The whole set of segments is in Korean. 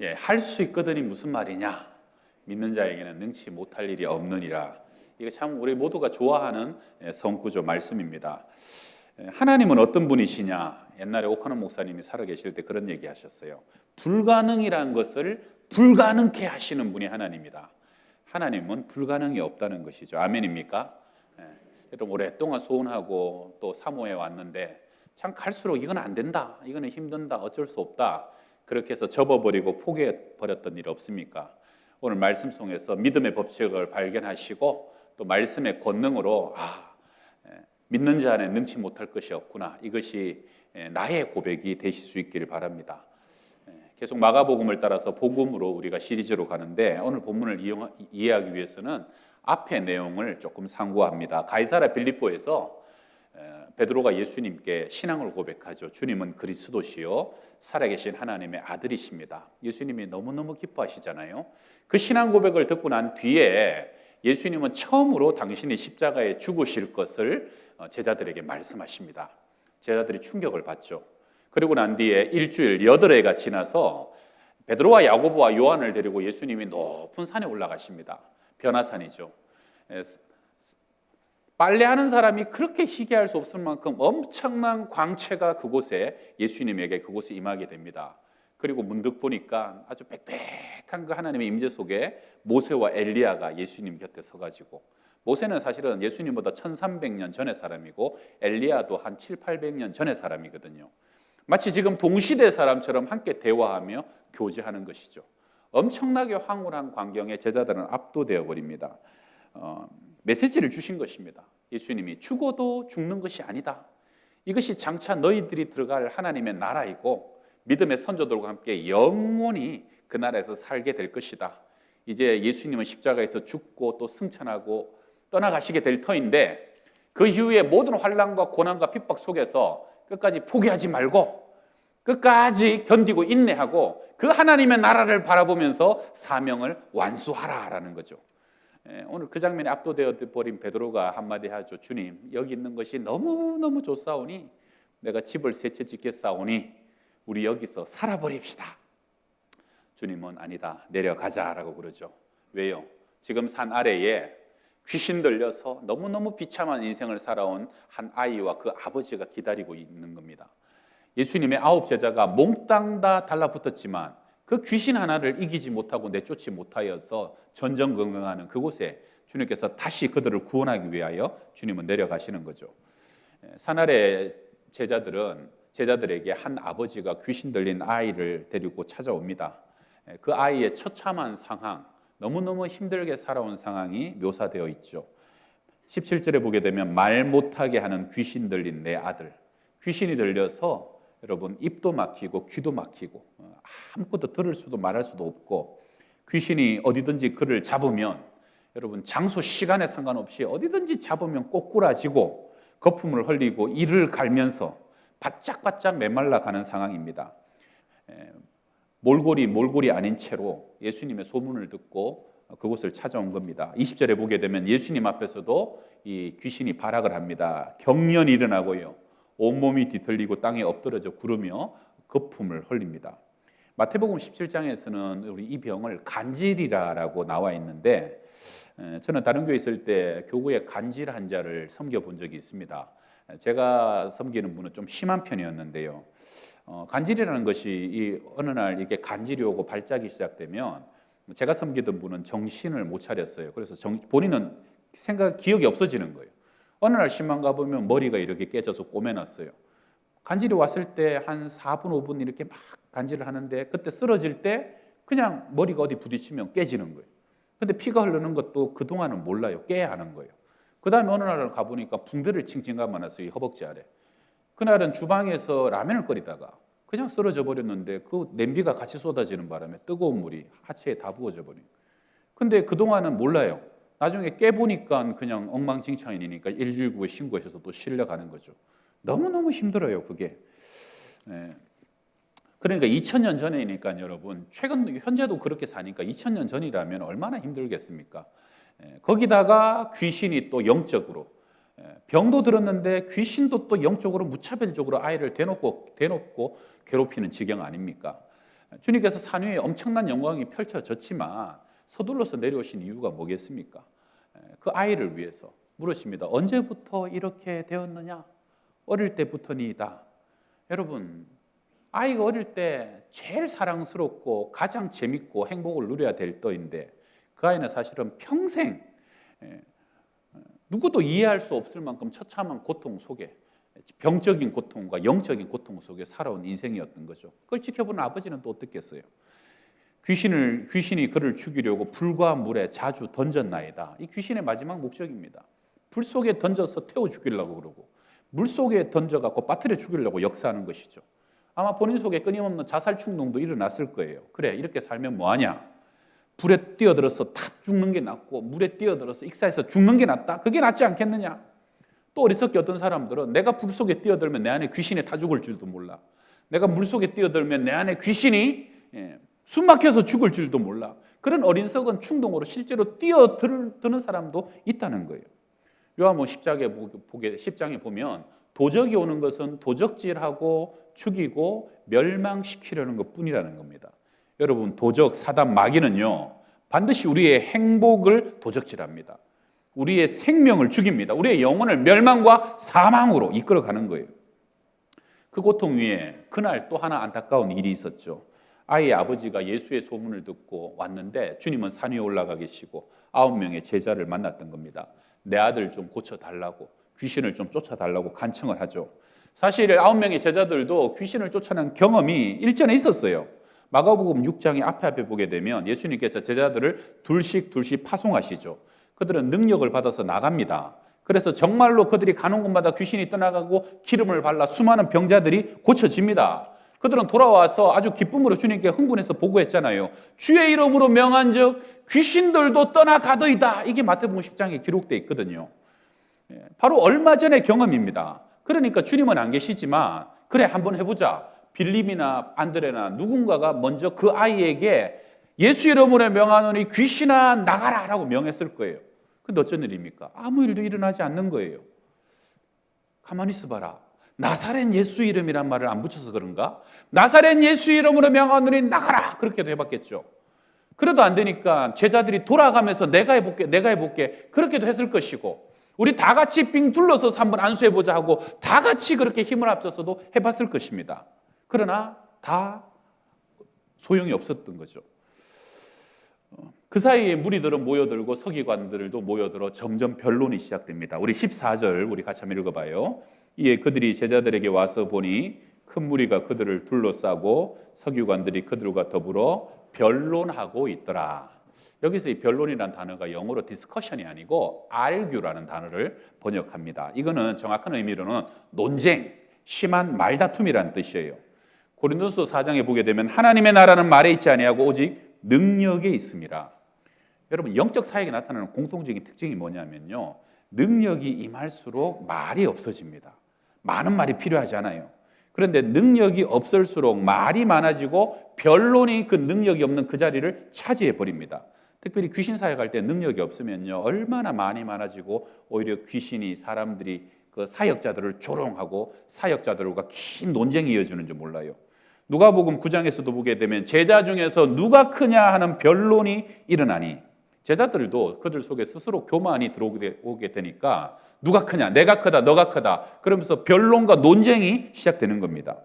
예, 할 수 있거든이 무슨 말이냐? 믿는 자에게는 능치 못할 일이 없느니라. 이거 참 우리 모두가 좋아하는 예, 성구조 말씀입니다. 예, 하나님은 어떤 분이시냐? 옛날에 오카노 목사님이 살아계실 때 그런 얘기하셨어요. 불가능이라는 것을 불가능케 하시는 분이 하나님이다. 하나님은 불가능이 없다는 것이죠. 아멘입니까? 예, 여러분 오랫동안 소원하고 또 사모해 왔는데 참 갈수록 이건 안 된다. 이거는 힘든다. 어쩔 수 없다. 그렇게 해서 접어버리고 포기해 버렸던 일 없습니까? 오늘 말씀 속에서 믿음의 법칙을 발견하시고 또 말씀의 권능으로 아 예, 믿는 자 안에 능치 못할 것이 없구나 이것이 예, 나의 고백이 되실 수 있기를 바랍니다. 예, 계속 마가복음을 따라서 복음으로 우리가 시리즈로 가는데 오늘 본문을 이해하기 위해서는 앞의 내용을 조금 상고합니다. 가이사라 빌립보에서 베드로가 예수님께 신앙을 고백하죠. 주님은 그리스도시요 살아계신 하나님의 아들이십니다. 예수님이 너무너무 기뻐하시잖아요. 그 신앙 고백을 듣고 난 뒤에 예수님은 처음으로 당신이 십자가에 죽으실 것을 어, 제자들에게 말씀하십니다. 제자들이 충격을 받죠. 그리고 난 뒤에 일주일 여덟 해가 지나서 베드로와 야고보와 요한을 데리고 예수님이 높은 산에 올라가십니다. 변화산이죠. 빨래하는 사람이 그렇게 희귀할 수 없을 만큼 엄청난 광채가 그곳에 예수님에게 그곳에 임하게 됩니다. 그리고 문득 보니까 아주 빽빽한 그 하나님의 임재 속에 모세와 엘리야가 예수님 곁에 서가지고 모세는 사실은 예수님보다 1300년 전의 사람이고 엘리야도 한 7, 800년 전의 사람이거든요. 마치 지금 동시대 사람처럼 함께 대화하며 교제하는 것이죠. 엄청나게 황홀한 광경에 제자들은 압도되어 버립니다. 어, 메시지를 주신 것입니다. 예수님이 죽어도 죽는 것이 아니다. 이것이 장차 너희들이 들어갈 하나님의 나라이고 믿음의 선조들과 함께 영원히 그 나라에서 살게 될 것이다. 이제 예수님은 십자가에서 죽고 또 승천하고 떠나가시게 될 터인데 그 이후에 모든 환란과 고난과 핍박 속에서 끝까지 포기하지 말고 끝까지 견디고 인내하고 그 하나님의 나라를 바라보면서 사명을 완수하라라는 거죠. 예, 오늘 그 장면에 압도되어 버린 베드로가 한마디 하죠. 주님, 여기 있는 것이 너무너무 좋사오니 내가 집을 세채 짓겠사오니 우리 여기서 살아버립시다. 주님은 아니다. 내려가자라고 그러죠. 왜요? 지금 산 아래에 귀신 들려서 너무너무 비참한 인생을 살아온 한 아이와 그 아버지가 기다리고 있는 겁니다. 예수님의 아홉 제자가 몽땅 다 달라붙었지만 그 귀신 하나를 이기지 못하고 내쫓지 못하여서 전전긍긍하는 그곳에 주님께서 다시 그들을 구원하기 위하여 주님은 내려가시는 거죠. 산 아래 제자들은 제자들에게 한 아버지가 귀신 들린 아이를 데리고 찾아옵니다. 그 아이의 처참한 상황, 너무너무 힘들게 살아온 상황이 묘사되어 있죠. 17절에 보게 되면 말 못하게 하는 귀신 들린 내 아들. 귀신이 들려서 여러분 입도 막히고 귀도 막히고 어, 아무것도 들을 수도 말할 수도 없고 귀신이 어디든지 그를 잡으면 여러분 장소 시간에 상관없이 어디든지 잡으면 꼬꾸라지고 거품을 흘리고 이를 갈면서 바짝바짝 메말라 가는 상황입니다. 몰골이 몰골이 아닌 채로 예수님의 소문을 듣고 그곳을 찾아온 겁니다. 20절에 보게 되면 예수님 앞에서도 이 귀신이 발악을 합니다. 경련이 일어나고요. 온몸이 뒤틀리고 땅에 엎드러져 구르며 거품을 흘립니다. 마태복음 17장에서는 우리 이 병을 간질이라고 나와 있는데 저는 다른 교회 있을 때 교구에 간질 환자를 섬겨 본 적이 있습니다. 제가 섬기는 분은 좀 심한 편이었는데요. 어, 간질이라는 것이 이 어느 날 이게 간질이 오고 발작이 시작되면 제가 섬기던 분은 정신을 못 차렸어요. 그래서 정, 본인은 생각 기억이 없어지는 거예요. 어느 날 신만 가보면 머리가 이렇게 깨져서 꼬매놨어요. 간질이 왔을 때 한 4분, 5분 이렇게 막 간질을 하는데 그때 쓰러질 때 그냥 머리가 어디 부딪히면 깨지는 거예요. 근데 피가 흐르는 것도 그동안은 몰라요. 깨야 하는 거예요. 그 다음에 어느 날 가보니까 붕대를 칭칭 감아놨어요. 이 허벅지 아래. 그날은 주방에서 라면을 끓이다가 그냥 쓰러져 버렸는데 그 냄비가 같이 쏟아지는 바람에 뜨거운 물이 하체에 다 부어져 버린 거예요. 근데 그동안은 몰라요. 나중에 깨보니까 그냥 엉망진창이니까 119에 신고하셔서 또 실려가는 거죠. 너무너무 힘들어요, 그게. 네. 그러니까 2000년 전이니까 여러분, 최근, 현재도 그렇게 사니까 2000년 전이라면 얼마나 힘들겠습니까? 네. 거기다가 귀신이 또 영적으로, 예, 병도 들었는데 귀신도 또 영적으로 무차별적으로 아이를 대놓고, 대놓고 괴롭히는 지경 아닙니까? 주님께서 산 위에 엄청난 영광이 펼쳐졌지만 서둘러서 내려오신 이유가 뭐겠습니까? 그 아이를 위해서 물으십니다. 언제부터 이렇게 되었느냐? 어릴 때부터니이다. 여러분, 아이가 어릴 때 제일 사랑스럽고 가장 재밌고 행복을 누려야 될 때인데 그 아이는 사실은 평생 예, 누구도 이해할 수 없을 만큼 처참한 고통 속에 병적인 고통과 영적인 고통 속에 살아온 인생이었던 거죠. 그걸 지켜보는 아버지는 또 어떻겠어요? 귀신을 귀신이 그를 죽이려고 불과 물에 자주 던졌나이다. 이 귀신의 마지막 목적입니다. 불 속에 던져서 태워 죽이려고 그러고 물 속에 던져 갖고 빠뜨려 죽이려고 역사하는 것이죠. 아마 본인 속에 끊임없는 자살 충동도 일어났을 거예요. 그래 이렇게 살면 뭐 하냐? 불에 뛰어들어서 탁 죽는 게 낫고 물에 뛰어들어서 익사해서 죽는 게 낫다. 그게 낫지 않겠느냐? 또 어리석게 어떤 사람들은 내가 불 속에 뛰어들면 내 안에 귀신이 타 죽을 줄도 몰라. 내가 물 속에 뛰어들면 내 안에 귀신이 예, 숨 막혀서 죽을 줄도 몰라. 그런 어린석은 충동으로 실제로 뛰어드는 사람도 있다는 거예요. 요한복음 10장에 보게 10장에 보면 도적이 오는 것은 도적질하고 죽이고 멸망시키려는 것뿐이라는 겁니다. 여러분 도적 사단 마귀는요 반드시 우리의 행복을 도적질합니다. 우리의 생명을 죽입니다. 우리의 영혼을 멸망과 사망으로 이끌어 가는 거예요. 그 고통 위에 그날 또 하나 안타까운 일이 있었죠. 아이의 아버지가 예수의 소문을 듣고 왔는데 주님은 산 위에 올라가 계시고 아홉 명의 제자를 만났던 겁니다. 내 아들 좀 고쳐달라고 귀신을 좀 쫓아달라고 간청을 하죠. 사실 아홉 명의 제자들도 귀신을 쫓아낸 경험이 일전에 있었어요. 마가복음 6장의 앞에 앞에 보게 되면 예수님께서 제자들을 둘씩 둘씩 파송하시죠. 그들은 능력을 받아서 나갑니다. 그래서 정말로 그들이 가는 곳마다 귀신이 떠나가고 기름을 발라 수많은 병자들이 고쳐집니다. 그들은 돌아와서 아주 기쁨으로 주님께 흥분해서 보고했잖아요. 주의 이름으로 명한 즉 귀신들도 떠나가더이다. 이게 마태복음 10장에 기록되어 있거든요. 예, 바로 얼마 전의 경험입니다. 그러니까 주님은 안 계시지만 그래 한번 해보자. 빌림이나 안드레나 누군가가 먼저 그 아이에게 예수 이름으로 명하노니 귀신아 나가라 라고 명했을 거예요. 근데 어쩐 일입니까? 아무 일도 일어나지 않는 거예요. 가만히 있어봐라. 나사렛 예수 이름이란 말을 안 붙여서 그런가? 나사렛 예수 이름으로 명하노니 나가라! 그렇게도 해봤겠죠. 그래도 안 되니까 제자들이 돌아가면서 내가 해볼게, 내가 해볼게. 그렇게도 했을 것이고, 우리 다 같이 빙 둘러서서 한번 안수해보자 하고 다 같이 그렇게 힘을 합쳐서도 해봤을 것입니다. 그러나 다 소용이 없었던 거죠. 그 사이에 무리들은 모여들고 서기관들도 모여들어 점점 변론이 시작됩니다. 우리 14절 우리 같이 한번 읽어봐요. 이에 그들이 제자들에게 와서 보니 큰 무리가 그들을 둘러싸고 서기관들이 그들과 더불어 변론하고 있더라. 여기서 이 변론이라는 단어가 영어로 디스커션이 아니고 argu라는 단어를 번역합니다. 이거는 정확한 의미로는 논쟁, 심한 말다툼이라는 뜻이에요. 고린도서 4장에 보게 되면 하나님의 나라는 말에 있지 아니하고 오직 능력에 있습니다. 여러분 영적 사역에 나타나는 공통적인 특징이 뭐냐면요. 능력이 임할수록 말이 없어집니다. 많은 말이 필요하지 않아요. 그런데 능력이 없을수록 말이 많아지고 변론이 그 능력이 없는 그 자리를 차지해 버립니다. 특별히 귀신 사역할 때 능력이 없으면요 얼마나 많이 많아지고 오히려 귀신이 사람들이 그 사역자들을 조롱하고 사역자들과 긴 논쟁이 이어지는지 몰라요. 누가복음 9장에서도 보게 되면 제자 중에서 누가 크냐 하는 변론이 일어나니 제자들도 그들 속에 스스로 교만이 들어오게 되니까 누가 크냐 내가 크다 너가 크다 그러면서 변론과 논쟁이 시작되는 겁니다.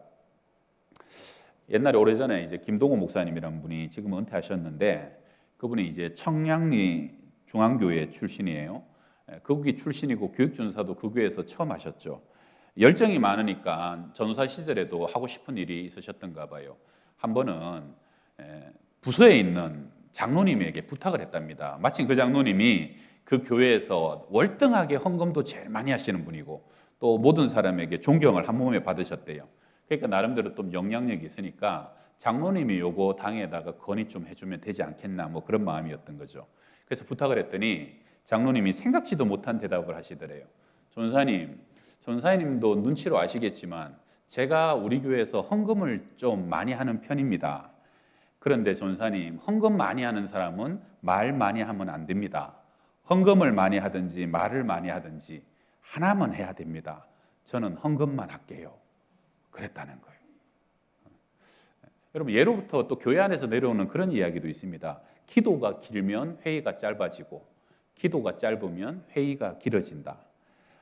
옛날에 오래전에 이제 김동호 목사님이라는 분이 지금 은퇴하셨는데 그분이 이제 청량리 중앙교회 출신이에요. 거기 출신이고 교육전사도 그 교회에서 처음 하셨죠. 열정이 많으니까 전사 시절에도 하고 싶은 일이 있으셨던가 봐요. 한 번은 부서에 있는 장로님에게 부탁을 했답니다. 마침 그 장로님이 그 교회에서 월등하게 헌금도 제일 많이 하시는 분이고 또 모든 사람에게 존경을 한 몸에 받으셨대요. 그러니까 나름대로 좀 영향력이 있으니까 장로님이 요거 당에다가 건의 좀 해주면 되지 않겠나 뭐 그런 마음이었던 거죠. 그래서 부탁을 했더니 장로님이 생각지도 못한 대답을 하시더래요. 전사님, 전사님도 눈치로 아시겠지만 제가 우리 교회에서 헌금을 좀 많이 하는 편입니다. 그런데 전사님, 헌금 많이 하는 사람은 말 많이 하면 안 됩니다. 헌금을 많이 하든지 말을 많이 하든지 하나만 해야 됩니다. 저는 헌금만 할게요. 그랬다는 거예요. 여러분 예로부터 또 교회 안에서 내려오는 그런 이야기도 있습니다. 기도가 길면 회의가 짧아지고 기도가 짧으면 회의가 길어진다.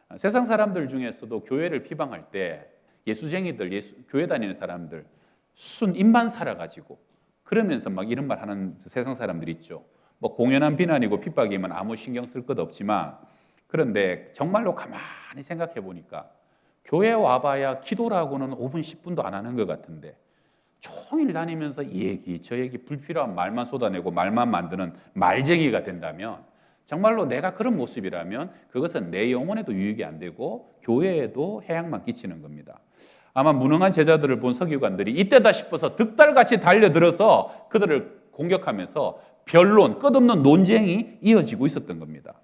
아, 세상 사람들 중에서도 교회를 비방할 때 예수쟁이들, 예수, 교회 다니는 사람들 순 입만 살아가지고 그러면서 막 이런 말 하는 세상 사람들 있죠. 뭐 공연한 비난이고 핍박이면 아무 신경 쓸 것 없지만 그런데 정말로 가만히 생각해 보니까 교회 와봐야 기도라고는 5분 10분도 안 하는 것 같은데 종일 다니면서 이 얘기 저 얘기 불필요한 말만 쏟아내고 말만 만드는 말쟁이가 된다면 정말로 내가 그런 모습이라면 그것은 내 영혼에도 유익이 안 되고 교회에도 해악만 끼치는 겁니다. 아마 무능한 제자들을 본 서기관들이 이때다 싶어서 득달같이 달려들어서 그들을 공격하면서 변론, 끝없는 논쟁이 이어지고 있었던 겁니다.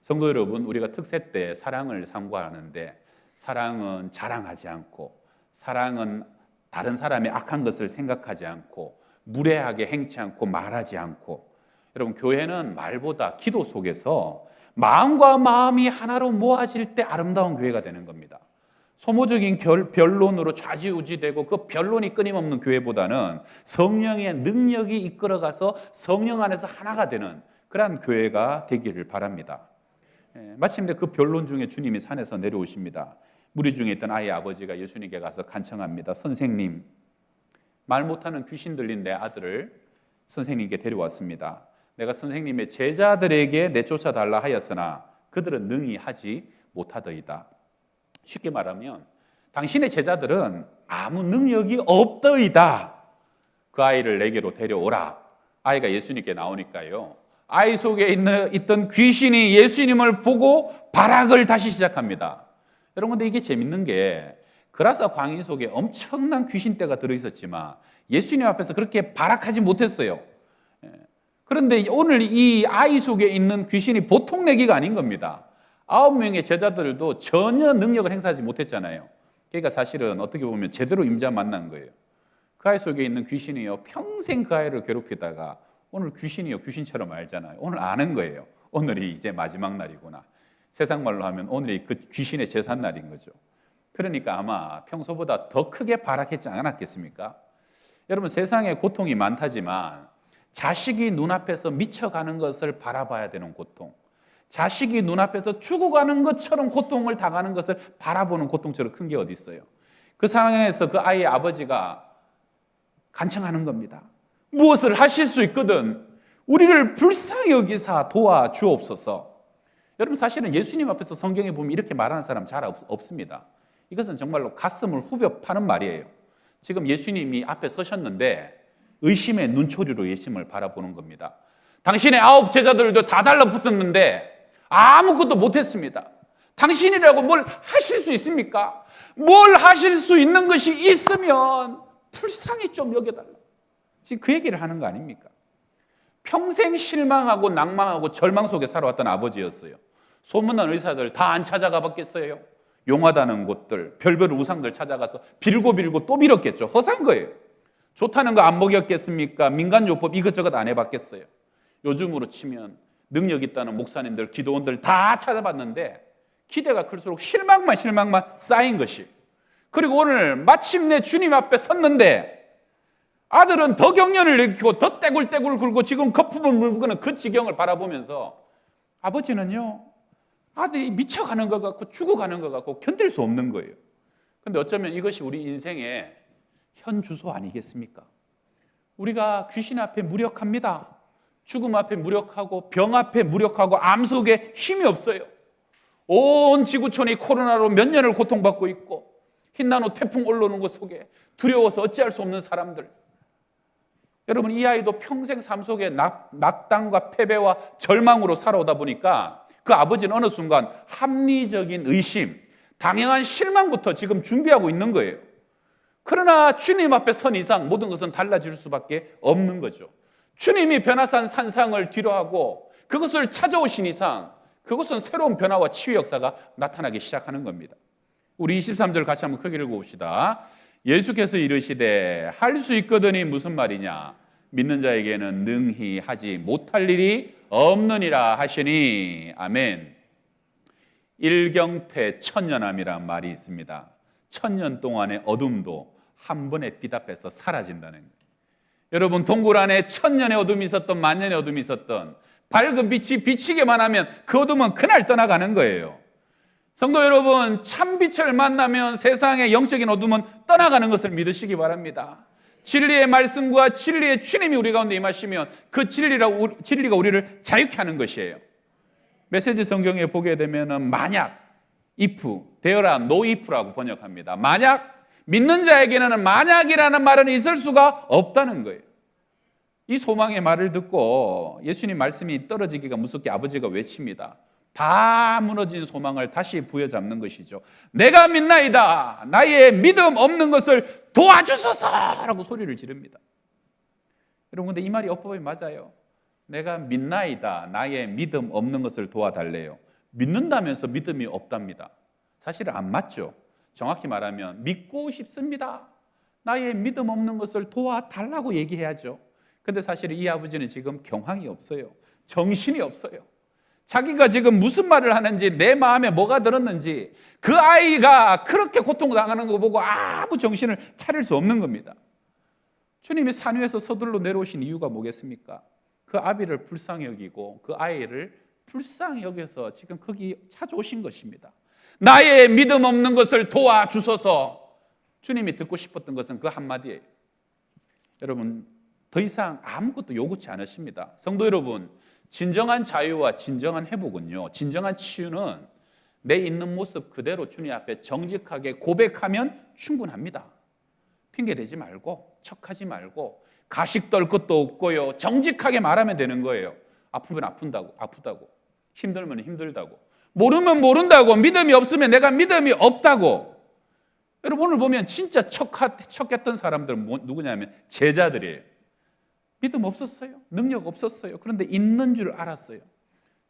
성도 여러분, 우리가 특세 때 사랑을 상고하는데 사랑은 자랑하지 않고 사랑은 다른 사람의 악한 것을 생각하지 않고 무례하게 행치 않고 말하지 않고 여러분 교회는 말보다 기도 속에서 마음과 마음이 하나로 모아질 때 아름다운 교회가 되는 겁니다. 소모적인 결, 변론으로 좌지우지되고 그 변론이 끊임없는 교회보다는 성령의 능력이 이끌어가서 성령 안에서 하나가 되는 그러한 교회가 되기를 바랍니다. 예, 마침내 그 변론 중에 주님이 산에서 내려오십니다. 무리 중에 있던 아이의 아버지가 예수님께 가서 간청합니다. 선생님, 말 못하는 귀신 들린 내 아들을 선생님께 데려왔습니다. 내가 선생님의 제자들에게 내쫓아 달라 하였으나 그들은 능히 하지 못하더이다. 쉽게 말하면 당신의 제자들은 아무 능력이 없더이다. 그 아이를 내게로 데려오라. 아이가 예수님께 나오니까요. 아이 속에 있는, 있던 귀신이 예수님을 보고 발악을 다시 시작합니다. 여러분, 근데 이게 재밌는 게 그라사 광인 속에 엄청난 귀신떼가 들어있었지만 예수님 앞에서 그렇게 발악하지 못했어요. 예. 그런데 오늘 이 아이 속에 있는 귀신이 보통 내기가 아닌 겁니다. 아홉 명의 제자들도 전혀 능력을 행사하지 못했잖아요. 그러니까 사실은 어떻게 보면 제대로 임자 만난 거예요. 그 아이 속에 있는 귀신이요. 평생 그 아이를 괴롭히다가 오늘 귀신이요. 귀신처럼 알잖아요. 오늘 아는 거예요. 오늘이 이제 마지막 날이구나. 세상 말로 하면 오늘이 그 귀신의 제삿날인 거죠. 그러니까 아마 평소보다 더 크게 발악했지 않았겠습니까? 여러분 세상에 고통이 많다지만 자식이 눈앞에서 미쳐가는 것을 바라봐야 되는 고통. 자식이 눈앞에서 죽어가는 것처럼 고통을 당하는 것을 바라보는 고통처럼 큰 게 어디 있어요? 그 상황에서 그 아이의 아버지가 간청하는 겁니다. 무엇을 하실 수 있거든 우리를 불쌍히 여기사 도와 주옵소서. 여러분 사실은 예수님 앞에서 성경에 보면 이렇게 말하는 사람 잘 없, 습니다 이것은 정말로 가슴을 후벼 파는 말이에요. 지금 예수님이 앞에 서셨는데 의심의 눈초리로 예수님을 바라보는 겁니다. 당신의 아홉 제자들도 다 달라붙었는데 아무것도 못했습니다. 당신이라고 뭘 하실 수 있습니까? 뭘 하실 수 있는 것이 있으면 불쌍히 좀 여겨달라. 지금 그 얘기를 하는 거 아닙니까? 평생 실망하고 낭망하고 절망 속에 살아왔던 아버지였어요. 소문난 의사들 다 안 찾아가 봤겠어요? 용하다는 곳들, 별별 우상들 찾아가서 빌고 빌고 또 빌었겠죠. 허산 거예요. 좋다는 거 안 먹였겠습니까? 민간요법 이것저것 안 해봤겠어요. 요즘으로 치면 능력 있다는 목사님들, 기도원들 다 찾아봤는데 기대가 클수록 실망만 실망만 쌓인 것이. 그리고 오늘 마침내 주님 앞에 섰는데 아들은 더 경련을 일으키고 더 떼굴떼굴 굴고 지금 거품을 물고는 그 지경을 바라보면서 아버지는요 아들이 미쳐가는 것 같고 죽어가는 것 같고 견딜 수 없는 거예요. 근데 어쩌면 이것이 우리 인생의 현 주소 아니겠습니까? 우리가 귀신 앞에 무력합니다. 죽음 앞에 무력하고 병 앞에 무력하고 암 속에 힘이 없어요. 온 지구촌이 코로나로 몇 년을 고통받고 있고 흰나노 태풍 올라오는 것 속에 두려워서 어찌할 수 없는 사람들. 여러분 이 아이도 평생 삶 속에 낙, 낙담과 패배와 절망으로 살아오다 보니까 그 아버지는 어느 순간 합리적인 의심, 당연한 실망부터 지금 준비하고 있는 거예요. 그러나 주님 앞에 선 이상 모든 것은 달라질 수밖에 없는 거죠. 주님이 변화산 산상을 뒤로하고 그것을 찾아오신 이상 그것은 새로운 변화와 치유 역사가 나타나기 시작하는 겁니다. 우리 23절 같이 한번 크게 읽어봅시다. 예수께서 이르시되 할 수 있거든이 무슨 말이냐? 믿는 자에게는 능히 하지 못할 일이 없느니라 하시니 아멘. 일경태 천년함이란 말이 있습니다. 천년 동안의 어둠도 한 번에 빛 앞에서 사라진다는 거예요. 여러분 동굴 안에 천년의 어둠이 있었던 만년의 어둠이 있었던 밝은 빛이 비치게만 하면 그 어둠은 그날 떠나가는 거예요. 성도 여러분, 참 빛을 만나면 세상의 영적인 어둠은 떠나가는 것을 믿으시기 바랍니다. 진리의 말씀과 진리의 주님이 우리 가운데 임하시면 그 진리라, 진리가 우리를 자유케 하는 것이에요. 메시지 성경에 보게 되면 만약, if, 되어라, no if라고 번역합니다. 만약, 믿는 자에게는 만약이라는 말은 있을 수가 없다는 거예요. 이 소망의 말을 듣고 예수님 말씀이 떨어지기가 무섭게 아버지가 외칩니다. 다 무너진 소망을 다시 부여잡는 것이죠. 내가 믿나이다. 나의 믿음 없는 것을 도와주소서 라고 소리를 지릅니다. 여러분 근데 이 말이 어법이 맞아요. 내가 믿나이다. 나의 믿음 없는 것을 도와달래요. 믿는다면서 믿음이 없답니다. 사실은 안 맞죠. 정확히 말하면 믿고 싶습니다. 나의 믿음 없는 것을 도와달라고 얘기해야죠. 근데 사실 이 아버지는 지금 경황이 없어요. 정신이 없어요. 자기가 지금 무슨 말을 하는지 내 마음에 뭐가 들었는지 그 아이가 그렇게 고통당하는 거 보고 아무 정신을 차릴 수 없는 겁니다. 주님이 산 위에서 서둘러 내려오신 이유가 뭐겠습니까? 그 아비를 불쌍히 여기고 그 아이를 불쌍히 여겨서 지금 거기 찾아오신 것입니다. 나의 믿음 없는 것을 도와주소서. 주님이 듣고 싶었던 것은 그 한마디예요. 여러분, 더 이상 아무것도 요구치 않으십니다. 성도 여러분, 진정한 자유와 진정한 회복은요, 진정한 치유는 내 있는 모습 그대로 주님 앞에 정직하게 고백하면 충분합니다. 핑계 대지 말고, 척하지 말고, 가식 떨 것도 없고요, 정직하게 말하면 되는 거예요. 아프면 아픈다고, 아프다고, 힘들면 힘들다고, 모르면 모른다고, 믿음이 없으면 내가 믿음이 없다고. 여러분 오늘 보면 진짜 척했던 사람들은 뭐, 누구냐면 제자들이에요. 믿음 없었어요. 능력 없었어요. 그런데 있는 줄 알았어요.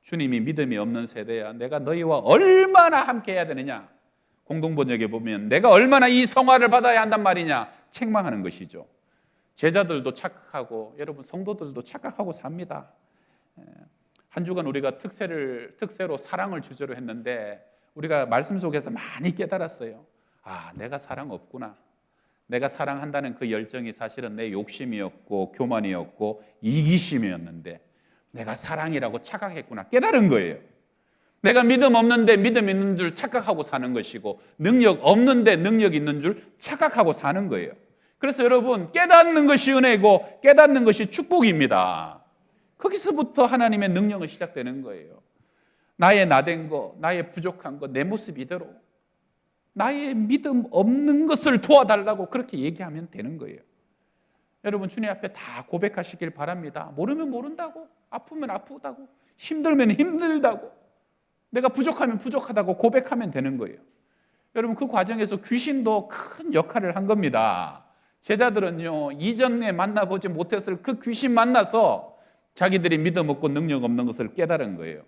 주님이 믿음이 없는 세대야. 내가 너희와 얼마나 함께 해야 되느냐? 공동번역에 보면 내가 얼마나 이 성화를 받아야 한단 말이냐? 책망하는 것이죠. 제자들도 착각하고 여러분 성도들도 착각하고 삽니다. 한 주간 우리가 특세를 특세로 사랑을 주제로 했는데 우리가 말씀 속에서 많이 깨달았어요. 아, 내가 사랑 없구나. 내가 사랑한다는 그 열정이 사실은 내 욕심이었고 교만이었고 이기심이었는데 내가 사랑이라고 착각했구나 깨달은 거예요. 내가 믿음 없는데 믿음 있는 줄 착각하고 사는 것이고 능력 없는데 능력 있는 줄 착각하고 사는 거예요. 그래서 여러분 깨닫는 것이 은혜고 깨닫는 것이 축복입니다. 거기서부터 하나님의 능력은 시작되는 거예요. 나의 나된 거, 나의 부족한 거, 내 모습 이대로 나의 믿음 없는 것을 도와달라고 그렇게 얘기하면 되는 거예요. 여러분 주님 앞에 다 고백하시길 바랍니다. 모르면 모른다고, 아프면 아프다고, 힘들면 힘들다고, 내가 부족하면 부족하다고 고백하면 되는 거예요. 여러분 그 과정에서 귀신도 큰 역할을 한 겁니다. 제자들은요 이전에 만나보지 못했을 그 귀신 만나서 자기들이 믿음 없고 능력 없는 것을 깨달은 거예요.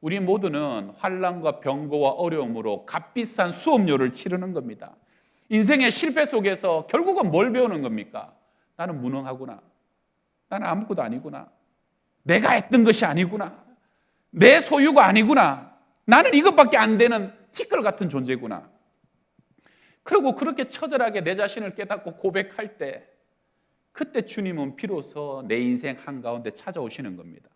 우리 모두는 환란과 병고와 어려움으로 값비싼 수업료를 치르는 겁니다. 인생의 실패 속에서 결국은 뭘 배우는 겁니까? 나는 무능하구나. 나는 아무것도 아니구나. 내가 했던 것이 아니구나. 내 소유가 아니구나. 나는 이것밖에 안 되는 티끌 같은 존재구나. 그리고 그렇게 처절하게 내 자신을 깨닫고 고백할 때 그때 주님은 비로소 내 인생 한가운데 찾아오시는 겁니다.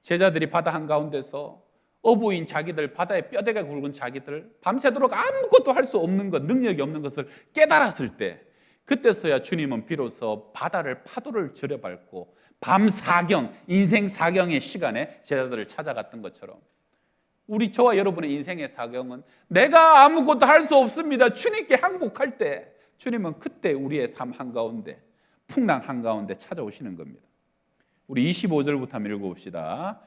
제자들이 바다 한가운데서 어부인 자기들, 바다에 뼈대가 굵은 자기들, 밤새도록 아무것도 할 수 없는 것, 능력이 없는 것을 깨달았을 때, 그때서야 주님은 비로소 바다를 파도를 들여밟고 밤 사경, 인생 사경의 시간에 제자들을 찾아갔던 것처럼 우리 저와 여러분의 인생의 사경은 내가 아무것도 할 수 없습니다. 주님께 항복할 때 주님은 그때 우리의 삶 한가운데 풍랑 한가운데 찾아오시는 겁니다. 우리 25절부터 한번 읽어봅시다.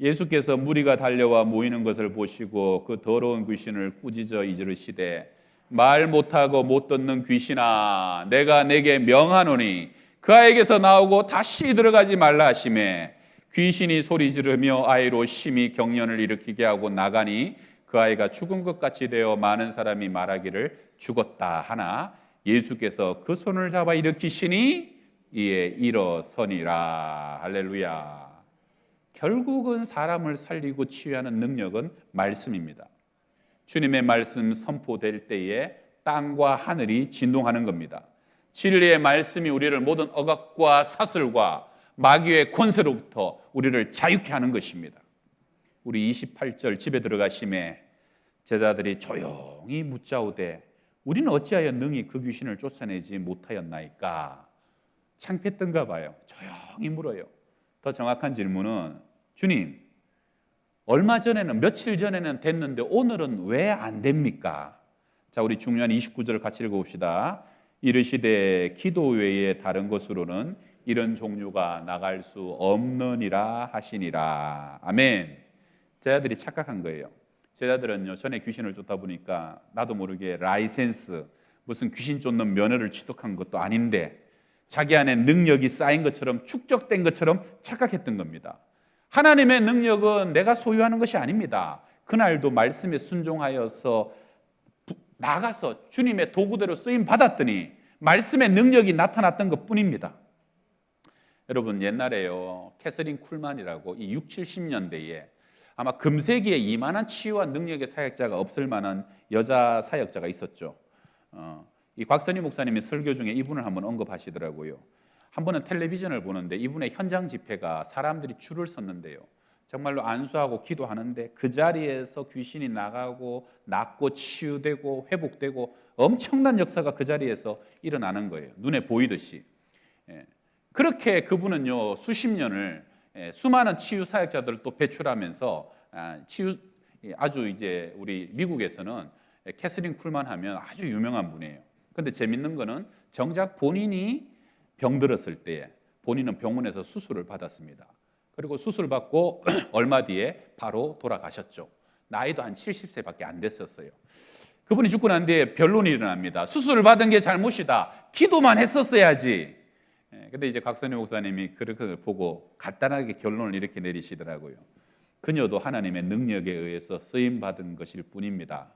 예수께서 무리가 달려와 모이는 것을 보시고 그 더러운 귀신을 꾸짖어 이르시되 말 못하고 못 듣는 귀신아 내가 내게 명하노니 그 아이에게서 나오고 다시 들어가지 말라 하심에 귀신이 소리 지르며 아이로 심히 경련을 일으키게 하고 나가니 그 아이가 죽은 것 같이 되어 많은 사람이 말하기를 죽었다 하나 예수께서 그 손을 잡아 일으키시니 이에 일어서니라 할렐루야. 결국은 사람을 살리고 치유하는 능력은 말씀입니다. 주님의 말씀 선포될 때에 땅과 하늘이 진동하는 겁니다. 진리의 말씀이 우리를 모든 억압과 사슬과 마귀의 권세로부터 우리를 자유케 하는 것입니다. 우리 28절 집에 들어가심에 제자들이 조용히 묻자오되 우리는 어찌하여 능히 그 귀신을 쫓아내지 못하였나이까 창피했던가 봐요. 조용히 물어요. 더 정확한 질문은 주님 얼마 전에는 며칠 전에는 됐는데 오늘은 왜 안 됩니까? 자, 우리 중요한 29절을 같이 읽어 봅시다. 이르시되 기도 외에 다른 것으로는 이런 종류가 나갈 수 없느니라 하시니라. 아멘. 제자들이 착각한 거예요. 제자들은요 전에 귀신을 쫓다 보니까 나도 모르게 라이센스 무슨 귀신 쫓는 면허를 취득한 것도 아닌데 자기 안에 능력이 쌓인 것처럼 축적된 것처럼 착각했던 겁니다. 하나님의 능력은 내가 소유하는 것이 아닙니다. 그날도 말씀에 순종하여서 부- 나가서 주님의 도구대로 쓰임 받았더니 말씀의 능력이 나타났던 것 뿐입니다. 여러분 옛날에요 캐서린 쿨만이라고 이 6, 70년대에 아마 금세기에 이만한 치유와 능력의 사역자가 없을 만한 여자 사역자가 있었죠. 어, 이 곽선희 목사님이 설교 중에 이분을 한번 언급하시더라고요. 한 번은 텔레비전을 보는데 이분의 현장 집회가 사람들이 줄을 섰는데요. 정말로 안수하고 기도하는데 그 자리에서 귀신이 나가고 낫고 치유되고 회복되고 엄청난 역사가 그 자리에서 일어나는 거예요. 눈에 보이듯이. 예. 그렇게 그분은요 수십 년을 예, 수많은 치유 사역자들을 또 배출하면서 아, 치유 예, 아주 이제 우리 미국에서는 예, 캐서린 쿨만 하면 아주 유명한 분이에요. 근데 재밌는 거는 정작 본인이 병들었을 때 본인은 병원에서 수술을 받았습니다. 그리고 수술 받고 얼마 뒤에 바로 돌아가셨죠. 나이도 한 70세밖에 안 됐었어요. 그분이 죽고 난 뒤에 변론이 일어납니다. 수술을 받은 게 잘못이다. 기도만 했었어야지. 예, 근데 이제 곽선희 목사님이 그렇게 보고 간단하게 결론을 이렇게 내리시더라고요. 그녀도 하나님의 능력에 의해서 쓰임 받은 것일 뿐입니다.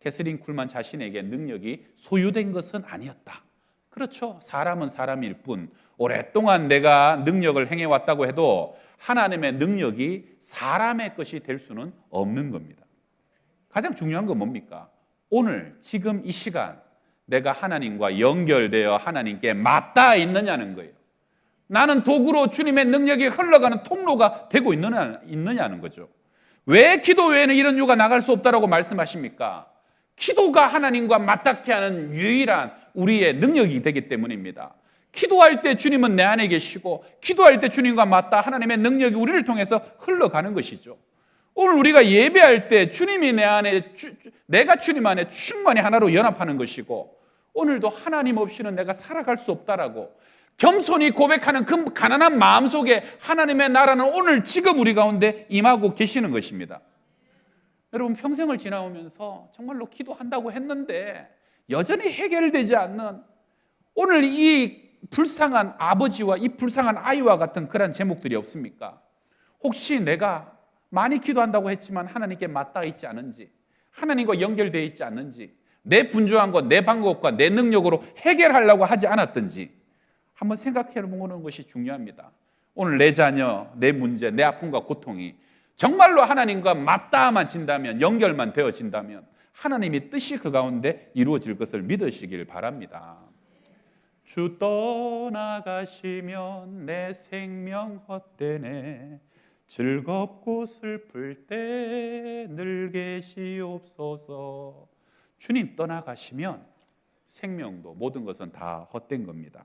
캐스린 쿨만 자신에게 능력이 소유된 것은 아니었다. 그렇죠. 사람은 사람일 뿐 오랫동안 내가 능력을 행해 왔다고 해도 하나님의 능력이 사람의 것이 될 수는 없는 겁니다. 가장 중요한 건 뭡니까? 오늘 지금 이 시간 내가 하나님과 연결되어 하나님께 맞닿아 있느냐는 거예요. 나는 도구로 주님의 능력이 흘러가는 통로가 되고 있느냐, 있느냐는 거죠. 왜 기도 외에는 이런 유가 나갈 수 없다라고 말씀하십니까? 기도가 하나님과 맞닿게 하는 유일한 우리의 능력이 되기 때문입니다. 기도할 때 주님은 내 안에 계시고 기도할 때 주님과 맞닿아 하나님의 능력이 우리를 통해서 흘러가는 것이죠. 오늘 우리가 예배할 때 주님이 내 안에 주- 내가 주님 안에 충만히 하나로 연합하는 것이고 오늘도 하나님 없이는 내가 살아갈 수 없다라고 겸손히 고백하는 그 가난한 마음 속에 하나님의 나라는 오늘 지금 우리 가운데 임하고 계시는 것입니다. 여러분 평생을 지나오면서 정말로 기도한다고 했는데 여전히 해결되지 않는 오늘 이 불쌍한 아버지와 이 불쌍한 아이와 같은 그런 제목들이 없습니까? 혹시 내가 많이 기도한다고 했지만 하나님께 맞닿아 있지 않은지 하나님과 연결되어 있지 않는지 내 분주한 것, 내 방법과 내 능력으로 해결하려고 하지 않았든지 한번 생각해 보는 것이 중요합니다. 오늘 내 자녀, 내 문제, 내 아픔과 고통이 정말로 하나님과 맞닿아만 진다면 연결만 되어진다면 하나님의 뜻이 그 가운데 이루어질 것을 믿으시길 바랍니다. 주 떠나가시면 내 생명 헛되네 즐겁고 슬플 때 늘 계시옵소서 주님 떠나가시면 생명도 모든 것은 다 헛된 겁니다.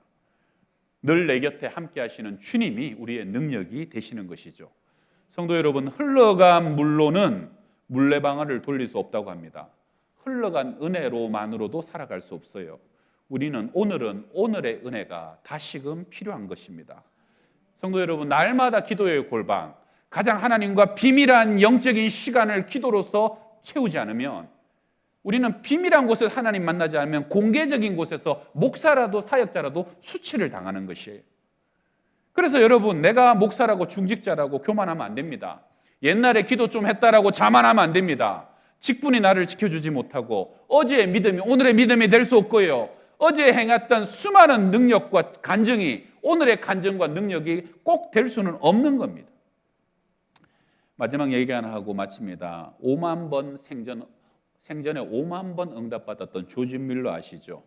늘 내 곁에 함께 하시는 주님이 우리의 능력이 되시는 것이죠. 성도 여러분, 흘러간 물로는 물레방아를 돌릴 수 없다고 합니다. 흘러간 은혜로만으로도 살아갈 수 없어요. 우리는 오늘은 오늘의 은혜가 다시금 필요한 것입니다. 성도 여러분, 날마다 기도의 골방, 가장 하나님과 비밀한 영적인 시간을 기도로서 채우지 않으면 우리는 비밀한 곳에서 하나님 만나지 않으면 공개적인 곳에서 목사라도 사역자라도 수치를 당하는 것이에요. 그래서 여러분, 내가 목사라고 중직자라고 교만하면 안 됩니다. 옛날에 기도 좀 했다라고 자만하면 안 됩니다. 직분이 나를 지켜주지 못하고 어제의 믿음이 오늘의 믿음이 될 수 없고요. 어제 행했던 수많은 능력과 간증이 오늘의 간증과 능력이 꼭 될 수는 없는 겁니다. 마지막 얘기 하나 하고 마칩니다. 5만 번 생전 생전에 5만 번 응답받았던 조지 밀러 아시죠?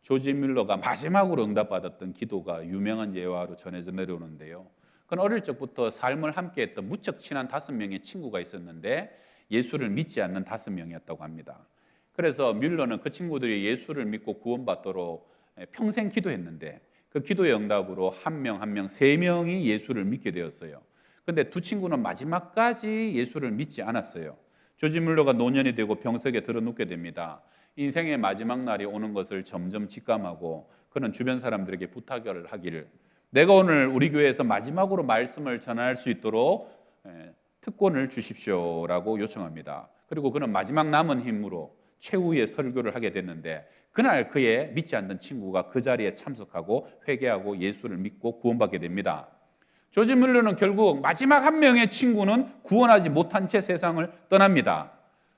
조지 뮬러가 마지막으로 응답받았던 기도가 유명한 예화로 전해져 내려오는데요. 그건 어릴 적부터 삶을 함께했던 무척 친한 다섯 명의 친구가 있었는데 예수를 믿지 않는 다섯 명이었다고 합니다. 그래서 뮬러는 그 친구들이 예수를 믿고 구원받도록 평생 기도했는데 그 기도의 응답으로 한 명 한 명 세 명이 예수를 믿게 되었어요. 근데 두 친구는 마지막까지 예수를 믿지 않았어요. 조지 뮬러가 노년이 되고 병석에 들어눕게 됩니다. 인생의 마지막 날이 오는 것을 점점 직감하고 그는 주변 사람들에게 부탁을 하기를 내가 오늘 우리 교회에서 마지막으로 말씀을 전할 수 있도록 예, 특권을 주십시오라고 요청합니다. 그리고 그는 마지막 남은 힘으로 최후의 설교를 하게 됐는데 그날 그의 믿지 않는 친구가 그 자리에 참석하고 회개하고 예수를 믿고 구원받게 됩니다. 조지 뮬러는 결국 마지막 한 명의 친구는 구원하지 못한 채 세상을 떠납니다.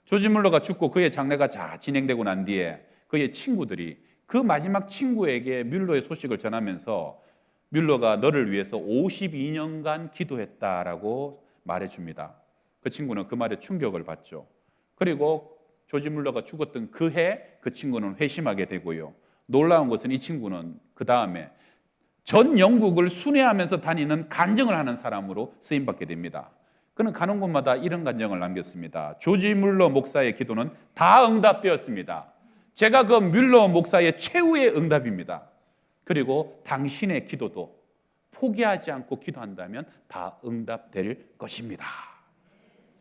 조지 뮬러가 죽고 그의 장례가 자 진행되고 난 뒤에 그의 친구들이 그 마지막 친구에게 뮬러의 소식을 전하면서 뮬러가 너를 위해서 52년간 기도했다라고 말해줍니다. 그 친구는 그 말에 충격을 받죠. 그리고 조지 뮬러가 죽었던 그 해 그 친구는 회심하게 되고요. 놀라운 것은 이 친구는 그 다음에 전 영국을 순회하면서 다니는 간증을 하는 사람으로 쓰임 받게 됩니다. 그는 가는 곳마다 이런 간증을 남겼습니다. 조지 뮬러 목사의 기도는 다 응답되었습니다. 제가 그 뮬러 목사의 최후의 응답입니다. 그리고 당신의 기도도 포기하지 않고 기도한다면 다 응답될 것입니다.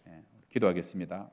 예, 기도하겠습니다.